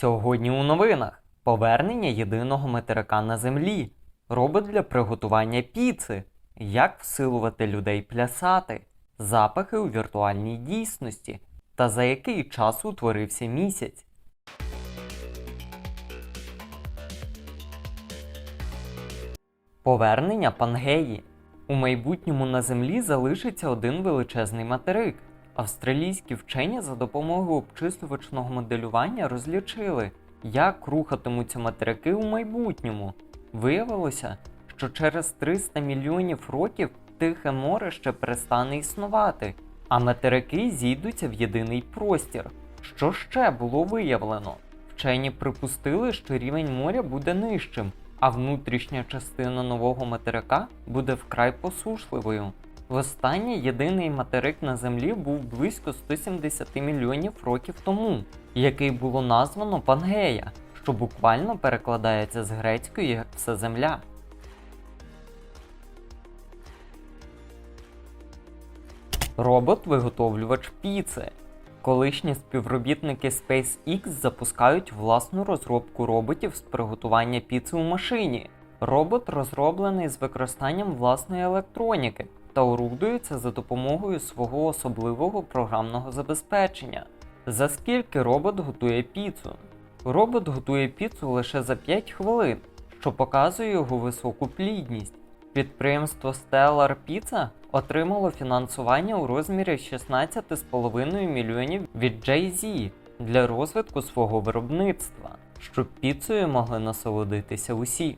Сьогодні у новинах повернення єдиного материка на землі, робот для приготування піци, як всилувати людей плясати, запахи у віртуальній дійсності та за який час утворився місяць. Повернення Пангеї. У майбутньому на землі залишиться один величезний материк. Австралійські вчені за допомогою обчислювачного моделювання розлічили, як рухатимуться материки у майбутньому. Виявилося, що через 300 мільйонів років Тихе море ще перестане існувати, а материки зійдуться в єдиний простір. Що ще було виявлено? Вчені припустили, що рівень моря буде нижчим, а внутрішня частина нового материка буде вкрай посушливою. Востаннє єдиний материк на землі був близько 170 мільйонів років тому, який було названо Пангея, що буквально перекладається з грецької як все земля. Робот-виготовлювач піци. Колишні співробітники SpaceX запускають власну розробку роботів з приготування піци у машині. Робот розроблений з використанням власної електроніки та орудується за допомогою свого особливого програмного забезпечення. За скільки робот готує піцу? Робот готує піцу лише за 5 хвилин, що показує його високу плідність. Підприємство Stellar Pizza отримало фінансування у розмірі 16,5 мільйонів від Jay-Z для розвитку свого виробництва, щоб піцею могли насолодитися усі.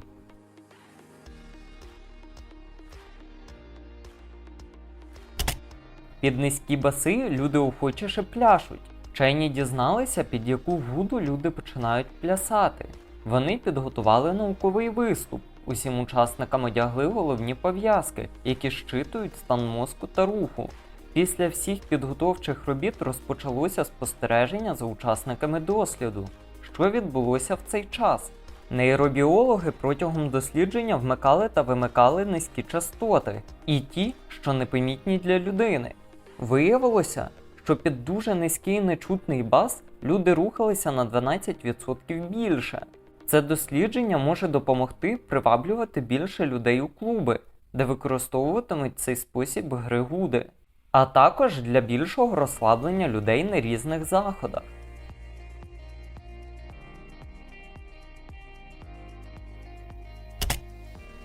Під низькі баси люди охочіше пляшуть. Вчені дізналися, під яку вуду люди починають плясати. Вони підготували науковий виступ. Усім учасникам одягли головні пов'язки, які щитують стан мозку та руху. Після всіх підготовчих робіт розпочалося спостереження за учасниками досліду. Що відбулося в цей час? Нейробіологи протягом дослідження вмикали та вимикали низькі частоти, і ті, що непомітні для людини. Виявилося, що під дуже низький нечутний бас люди рухалися на 12% більше. Це дослідження може допомогти приваблювати більше людей у клуби, де використовуватимуть цей спосіб гри гуди, а також для більшого розслаблення людей на різних заходах.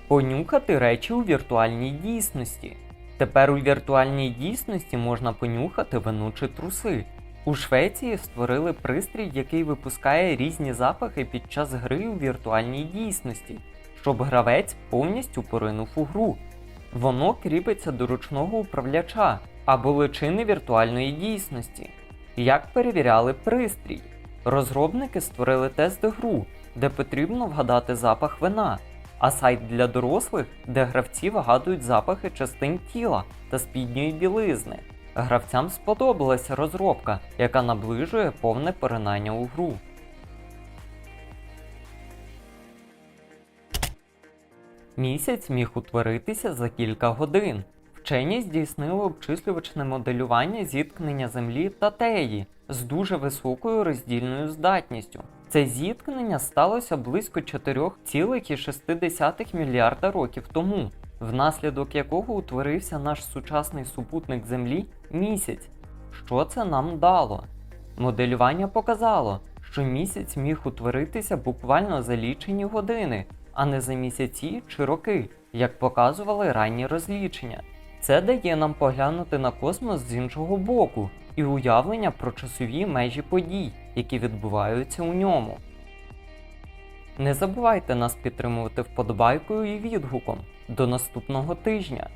Понюхати речі у віртуальній дійсності. Тепер у віртуальній дійсності можна понюхати вино чи труси. У Швеції створили пристрій, який випускає різні запахи під час гри у віртуальній дійсності, щоб гравець повністю поринув у гру. Воно кріпиться до ручного управляча або личини віртуальної дійсності. Як перевіряли пристрій? Розробники створили тест-гру, де потрібно вгадати запах вина, а сайт для дорослих, де гравці вигадують запахи частин тіла та спідньої білизни. Гравцям сподобалася розробка, яка наближує повне поринання у гру. Місяць міг утворитися за кілька годин. Вчені здійснили обчислювачне моделювання зіткнення Землі та Теї з дуже високою роздільною здатністю. Це зіткнення сталося близько 4,6 мільярда років тому, внаслідок якого утворився наш сучасний супутник Землі місяць. Що це нам дало? Моделювання показало, що місяць міг утворитися буквально за лічені години, а не за місяці чи роки, як показували ранні розлічення. Це дає нам поглянути на космос з іншого боку і уявлення про часові межі подій, які відбуваються у ньому. Не забувайте нас підтримувати вподобайкою і відгуком. До наступного тижня!